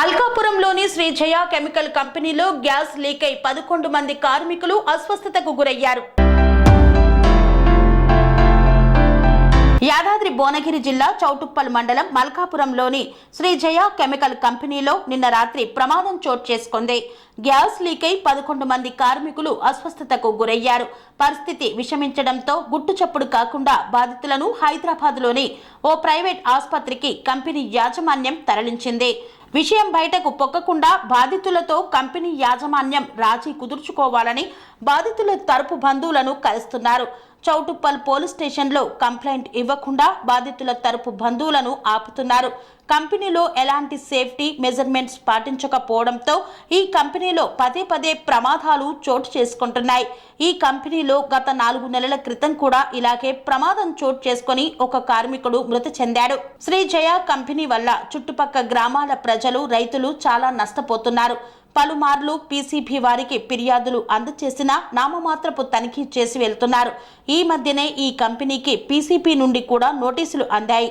మల్కాపురంలోని Shri Jaya chemical కంపెనీలో gas leak అయి పదకొండు మంది కార్మికులు అస్వస్థతకు గురయ్యారు. యాదాద్రి భువనగిరి జిల్లా చౌటుప్పల్ మండలం మల్కాపురంలోని శ్రీ జయ కెమికల్ కంపెనీలో నిన్న రాత్రి ప్రమాదం చోటు చేసుకుంది. గ్యాస్ లీక్ అయి పదకొండు మంది కార్మికులు అస్వస్థతకు గురయ్యారు. పరిస్థితి విషమించడంతో గుట్టుచప్పుడు కాకుండా బాధితులను హైదరాబాద్లోని ఓ ప్రైవేట్ ఆసుపత్రికి కంపెనీ యాజమాన్యం తరలించింది. విషయం బయటకు పొక్కకుండా బాధితులతో కంపెనీ యాజమాన్యం రాజీ కుదుర్చుకోవాలని బాధితుల తరపు బంధువులను కలుస్తున్నారు. చౌటుప్పల్ పోలీస్ స్టేషన్లో కంప్లైంట్ ఇవ్వకుండా బాధితుల తరపు బంధువులను ఆపుతున్నారు. కంపెనీలో ఎలాంటి సేఫ్టీ మెజర్మెంట్స్ పాటించకపోవడంతో ఈ కంపెనీలో పదే పదే ప్రమాదాలు చోటు చేసుకుంటున్నాయి. ఈ కంపెనీలో గత నాలుగు నెలల క్రితం కూడా ఇలాగే ప్రమాదం చోటు చేసుకొని ఒక కార్మికుడు మృతి చెందాడు. శ్రీ జయ కంపెనీ వల్ల చుట్టుపక్క గ్రామాల ప్రజలు రైతులు చాలా నష్టపోతున్నారు. పలుమార్లు పీసీబీ వారికి ఫిర్యాదులు అందచేసినా నామమాత్రపు తనిఖీ చేసి వెళ్తున్నారు. ఈ మధ్యనే ఈ కంపెనీకి పీసీపీ నుండి కూడా నోటీసులు అందాయి.